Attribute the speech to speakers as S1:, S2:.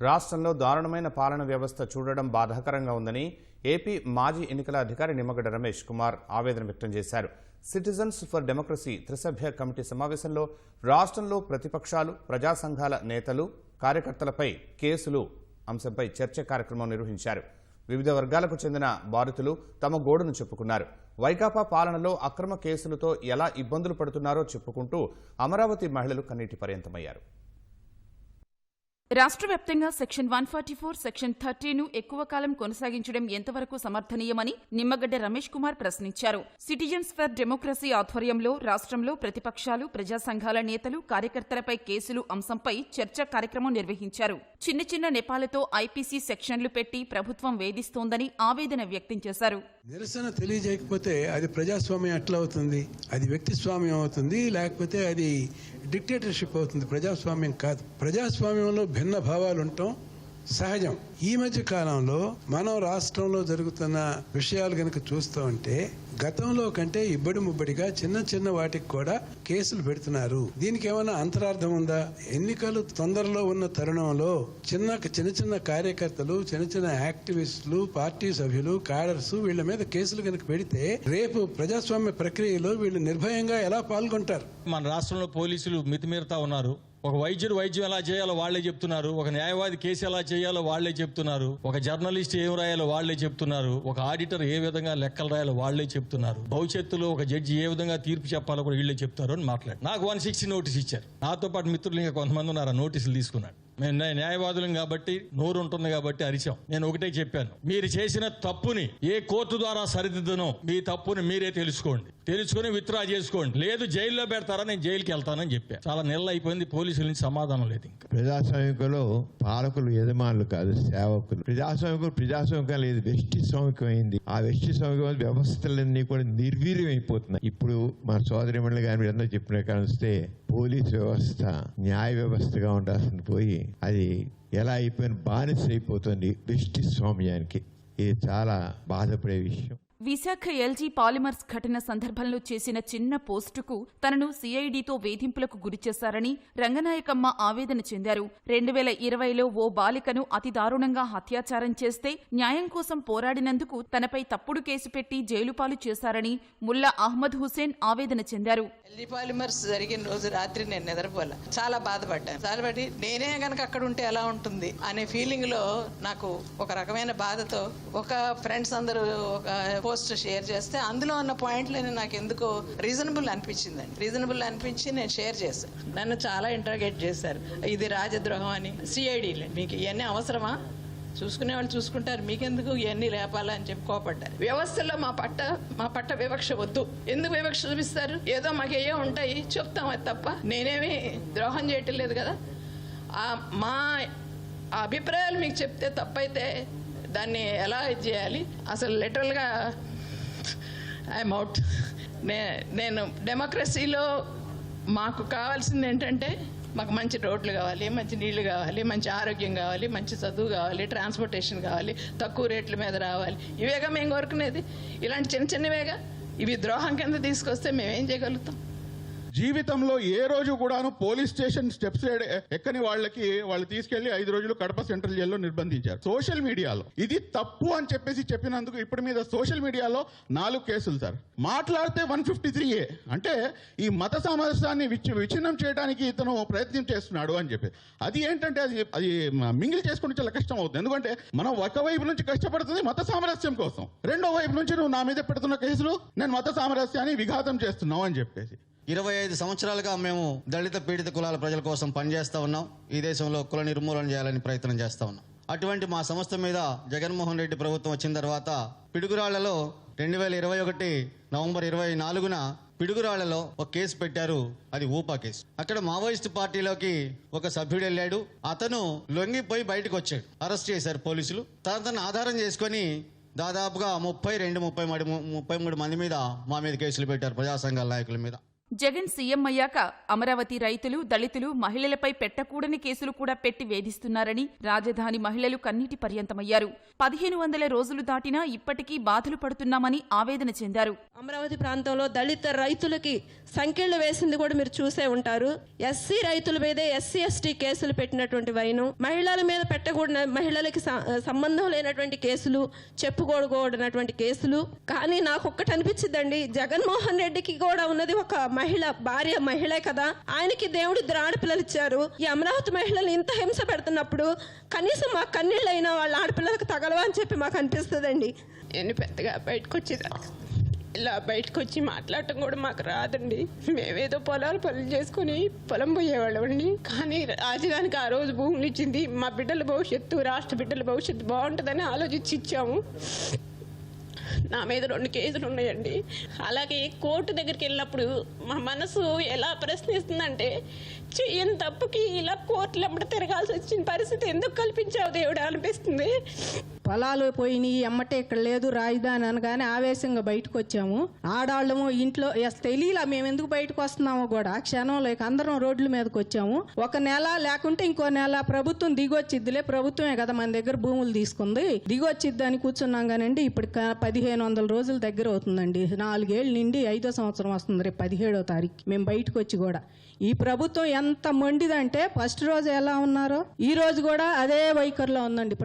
S1: రాష్ట్రంలో దారుణమైన పాలన వ్యవస్థ చూడడం బాధాకరంగా ఉందని ఏపీ మాజీ ఎన్నికల అధికారి నిమ్మగడ్డ రమేష్ కుమార్ ఆవేదన వ్యక్తం చేశారు. సిటిజన్స్ ఫర్ డెమోక్రసీ త్రిసభ్య కమిటీ సమావేశంలో రాష్ట్రంలో ప్రతిపక్షాలు ప్రజా సంఘాల నేతలు కార్యకర్తలపై కేసులు అంశంపై చర్చ కార్యక్రమం నిర్వహించారు. వివిధ వర్గాలకు చెందిన బాధితులు తమ గోడును చెప్పుకున్నారు. వైకాపా పాలనలో అక్రమ కేసులతో ఎలా ఇబ్బందులు పడుతున్నారో చెప్పుకుంటూ అమరావతి మహిళలు కన్నీటి పర్యంతమయ్యారు.
S2: రాష్ట్ర వ్యాప్తంగా section one forty four section thirteen ఎక్కువ కాలం కొనసాగించడం ఎంతవరకు సమర్థనీయమని నిమ్మగడ్డ రమేష్ కుమార్ ప్రశ్నించారు. సిటిజన్స్ ఫర్ డెమోక్రసీ ఆధ్వర్యంలో రాష్ట్రంలో ప్రతిపక్షాలు ప్రజా సంఘాల నేతలు కార్యకర్తలపై కేసులు అంశంపై చర్చా కార్యక్రమం నిర్వహించారు. చిన్న చిన్న నెపాలతో ఐపీసీ సెక్షన్లు పెట్టి ప్రభుత్వం వేధిస్తోందని ఆవేదన వ్యక్తం చేశారు.
S3: నిరసన తెలియజేయకపోతే అది ప్రజాస్వామ్యం ఎట్లా అవుతుంది? అది వ్యక్తి స్వామ్యం అవుతుంది లేకపోతే అది డిక్టేటర్షిప్ అవుతుంది ప్రజాస్వామ్యం కాదు. ప్రజాస్వామ్యంలో భిన్న భావాలు ఉండటం సహజం. ఈ మధ్య కాలంలో మనం రాష్ట్రంలో జరుగుతున్న విషయాలు కనుక చూస్తూ ఉంటే గతంలో కంటే ఇబ్బడి ముబ్బడిగా చిన్న చిన్న వాటికి కూడా కేసులు పెడుతున్నారు. దీనికి ఏమైనా అంతరార్థం ఉందా? ఎన్నికలు తొందరలో ఉన్న తరుణంలో చిన్న చిన్న చిన్న కార్యకర్తలు చిన్న చిన్న యాక్టివిస్టులు పార్టీ సభ్యులు క్యాడర్స్ వీళ్ళ మీద కేసులు కనుక పెడితే రేపు ప్రజాస్వామ్య ప్రక్రియలో వీళ్ళు నిర్భయంగా ఎలా పాల్గొంటారు?
S4: మన రాష్ట్రంలో పోలీసులు మితిమీరుతా ఉన్నారు. ఒక వైద్యుడు వైద్యం ఎలా చేయాలో వాళ్ళే చెప్తున్నారు. ఒక న్యాయవాది కేసు ఎలా చేయాలో వాళ్ళే చెప్తున్నారు. ఒక జర్నలిస్ట్ ఏం రాయాలో వాళ్ళే చెప్తున్నారు. ఒక ఆడిటర్ ఏ విధంగా లెక్కలు రాయాలో వాళ్ళే చెప్తున్నారు. భవిష్యత్తులో ఒక జడ్జి ఏ విధంగా తీర్పు చెప్పాలో కూడా వీళ్ళే చెప్తారు అని మాట్లాడు. నాకు వన్ సిక్స్టీ నోటీస్ ఇచ్చారు. నాతో పాటు మిత్రులు ఇంకా కొంతమంది ఉన్నారు. ఆ నోటీసులు తీసుకున్నాడు. మేము న్యాయవాదులం కాబట్టి నోరు ఉంటుంది కాబట్టి అరిచాం. నేను ఒకటే చెప్పాను. మీరు చేసిన తప్పుని ఏ కోర్టు ద్వారా సరిదిద్దనో మీ తప్పుని మీరే తెలుసుకోండి. తెలుసుకుని విత్డ్రా చేసుకోండి. లేదు జైల్లో పెడతారా నేను జైలుకి వెళ్తానని చెప్పాను చాలా నెలలు అయిపోయింది పోలీసుల నుంచి సమాధానం లేదు ఇంకా.
S5: ప్రజాస్వామికంలో పాలకులు యజమానులు కాదు సేవకులు. ప్రజాస్వామికం ప్రజాస్వామికం లేదు వెష్టి స్వామికం అయింది. ఆ వెష్టి స్వామికం వ్యవస్థలన్నీ కూడా నిర్వీర్యం అయిపోతున్నాయి. ఇప్పుడు మా సోదరి మండలి గారు మీరు చెప్పిన కానిస్తే పోలీస్ వ్యవస్థ న్యాయ వ్యవస్థగా ఉండాల్సింది పోయి అది ఎలా అయిపోయిన బానిస అయిపోతుంది వెష్టి స్వామ్యానికి ఇది చాలా బాధపడే విషయం.
S2: విశాఖ ఎల్జీ పాలిమర్స్ ఘటన సందర్భంలో చేసిన చిన్న పోస్టుకు తనను సీఐడీతో వేధింపులకు గురిచేశారని రంగనాయకమ్మ ఆవేదన చెందారు. రెండు వేల ఇరవైలో ఓ బాలికను అతి దారుణంగా హత్యాచారం చేస్తే న్యాయం కోసం పోరాడినందుకు తనపై తప్పుడు కేసు పెట్టి జైలుపాలు చేశారని ముల్లా అహ్మద్ హుసేన్ ఆవేదన చెందారు.
S6: ఎల్జీ పాలిమర్స్ జరిగిన రోజు రాత్రి నేను నిద్రపోలే. చాలా బాధపడ్డాను. బాధపడి నేనే గనక అక్కడ ఉంటే ఎలా ఉంటుంది? అనే ఫీలింగ్లో నాకు ఒక రకమైన బాధతో ఒక ఫ్రెండ్స్ అందరూ ఒక పోస్ట్ షేర్ చేస్తే అందులో ఉన్న పాయింట్లని నాకు ఎందుకో రీజనబుల్ అనిపించిందండి. రీజనబుల్ అనిపించి నేను షేర్ చేశాను నన్ను చాలా ఇంటర్గేట్ చేశారు. ఇది రాజద్రోహం అని. సిఐడిలే మీకు ఇవన్నీ అవసరమా? చూసుకునే వాళ్ళు చూసుకుంటారు. మీకెందుకు ఇవన్నీ లేపాలని చెప్పి కోపడ్డారు. వ్యవస్థలో మా పట్ట మా పట్ట వివక్ష వద్దు. ఎందుకు వివక్ష చూపిస్తారు? ఏదో మాకేయో ఉంటాయి. చెప్తాం అది తప్ప. నేనేమి ద్రోహం చేయటం లేదు కదా. మా ఆ అభిప్రాయాలు మీకు చెప్తే తప్పైతే దాన్ని ఎలా ఇది చేయాలి? అసలు లిటరల్గా ఐఎమ్ అవుట్ నే నేను డెమోక్రసీలో మాకు కావాల్సింది ఏంటంటే మాకు మంచి రోడ్లు కావాలి మంచి నీళ్ళు కావాలి మంచి ఆరోగ్యం కావాలి మంచి చదువు కావాలి ట్రాన్స్పోర్టేషన్ కావాలి తక్కువ రేట్ల మీద రావాలి. ఇవేగా మేము కోరుకునేది? ఇలాంటి చిన్న చిన్నవేగా? ఇవి ద్రోహం కింద తీసుకొస్తే మేమేం చేయగలుగుతాం?
S7: జీవితంలో ఏ రోజు కూడాను పోలీస్ స్టేషన్ స్టెప్స్ ఎక్కని వాళ్ళకి వాళ్ళు తీసుకెళ్ళి ఐదు రోజులు కడప సెంట్రల్ జైల్లో నిర్బంధించారు. సోషల్ మీడియాలో. ఇది తప్పు అని చెప్పేసి చెప్పినందుకు ఇప్పుడు మీద సోషల్ మీడియాలో నాలుగు కేసులు సార్. మాట్లాడితే వన్ ఫిఫ్టీ త్రీ ఏ. అంటే ఈ మత సామరస్యాన్ని విచ్ఛిన్నం చేయడానికి ఇతను ప్రయత్నం చేస్తున్నాడు అని చెప్పి. అది ఏంటంటే అది అది మింగిల్ చేసుకుంటే చాలా కష్టం అవుతుంది. ఎందుకంటే మనం ఒక వైపు నుంచి కష్టపడుతుంది మత సామరస్యం కోసం. రెండో వైపు నుంచి నువ్వు నా మీద పెడుతున్న కేసులు నేను మత సామరస్యాన్ని విఘాతం చేస్తున్నావు అని చెప్పేసి.
S8: ఇరవై ఐదు సంవత్సరాలుగా మేము దళిత పీడిత కులాల ప్రజల కోసం పనిచేస్తా ఉన్నాం. ఈ దేశంలో కుల నిర్మూలన చేయాలని ప్రయత్నం చేస్తా ఉన్నాం. అటువంటి మా సంస్థ మీద జగన్మోహన్ రెడ్డి ప్రభుత్వం వచ్చిన తర్వాత పిడుగురాళ్ళలో రెండు వేల ఇరవై ఒకటి నవంబర్ ఇరవై నాలుగున పిడుగురాళ్ళలో ఒక కేసు పెట్టారు. అది ఊపా కేసు. అక్కడ మావోయిస్ట్ పార్టీలోకి ఒక సభ్యుడు వెళ్ళాడు అతను లొంగిపోయి బయటకు వచ్చాడు. అరెస్ట్ చేశారు పోలీసులు. తనను ఆధారం చేసుకొని దాదాపుగా ముప్పై రెండు ముప్పై మూడు ముప్పై మూడు మంది మీద మా మీద కేసులు పెట్టారు ప్రజా సంఘాల నాయకుల మీద.
S2: జగన్ సీఎం అయ్యాక అమరావతి రైతులు దళితులు మహిళలపై పెట్టకూడని కేసులు కూడా పెట్టి వేధిస్తున్నారని రాజధాని మహిళలు కన్నీటి పర్యంతమయ్యారు. పదిహేను వందల రోజులు దాటినా ఇప్పటికీ బాధలు పడుతున్నామని ఆవేదన చెందారు.
S9: అమరావతి ప్రాంతంలో దళిత రైతులకి సంఖ్యలు వేసింది కూడా మీరు చూసే ఉంటారు. ఎస్సీ రైతుల మీదే ఎస్సీ ఎస్టీ కేసులు పెట్టినటువంటి వైనం మహిళల మీద పెట్టకూడని మహిళలకి సంబంధం లేనటువంటి కేసులు చెప్పుకోకూడనటువంటి కేసులు. కానీ నాకు ఒక్కటి అనిపించిందండి జగన్మోహన్ రెడ్డికి కూడా ఉన్నది ఒక మహిళ భార్య మహిళే కదా. ఆయనకి దేవుడు ఇద్దరు ఆడపిల్లలు ఇచ్చారు. ఈ అమరావతి మహిళలు ఇంత హింస పెడుతున్నప్పుడు కనీసం మా కన్నీళ్ళైనా వాళ్ళ ఆడపిల్లలకు తగలవా అని చెప్పి మాకు అనిపిస్తుందండి.
S10: నేను పెద్దగా బయటకు ఇలా బయటకు వచ్చి మాట్లాడటం కూడా మాకు రాదండి. మేమేదో పొలాలు పనులు చేసుకుని పొలం పోయేవాళ్ళం కానీ రాజధానికి ఆ రోజు భూములు ఇచ్చింది మా బిడ్డల భవిష్యత్తు రాష్ట్ర బిడ్డల భవిష్యత్తు బాగుంటుందని ఆలోచించి ఇచ్చాము. నా మీద రెండు కేసులు ఉన్నాయండి. అలాగే కోర్టు దగ్గరికి వెళ్ళినప్పుడు మా మనసు ఎలా ప్రశ్నిస్తుందంటే చెయ్యని తప్పుకి ఇలా కోర్టులు ఎమ్మట తిరగాల్సి వచ్చిన పరిస్థితి ఎందుకు కల్పించావు దేవుడు అనిపిస్తుంది.
S11: పొలాలు పోయినాయి ఎమ్మటే ఇక్కడ లేదు రాజధాని అనగానే ఆవేశంగా బయటకు వచ్చాము. ఆడాళ్ళము ఇంట్లో తెలియలా మేము ఎందుకు బయటకు వస్తున్నామో కూడా క్షణంలో ఇక అందరం రోడ్ల మీదకి వచ్చాము. ఒక నెల లేకుంటే ఇంకో నెల ప్రభుత్వం దిగొచ్చిద్దిలే ప్రభుత్వమే కదా మన దగ్గర భూములు తీసుకుంది. దిగొచ్చిద్ది అని కూర్చున్నాం కానండి ఇప్పుడు పదిహేను వందల రోజుల దగ్గర అవుతుందండి. నాలుగేళ్ళు నిండి ఐదో సంవత్సరం వస్తుంది రేపు పదిహేడో తారీఖు మేము బయటకు వచ్చి కూడా. ఈ ప్రభుత్వం ఎంత మొండిదంటే ఫస్ట్ రోజు ఎలా ఉన్నారో ఈ రోజు కూడా అదే వైఖరిలో ఉందండి.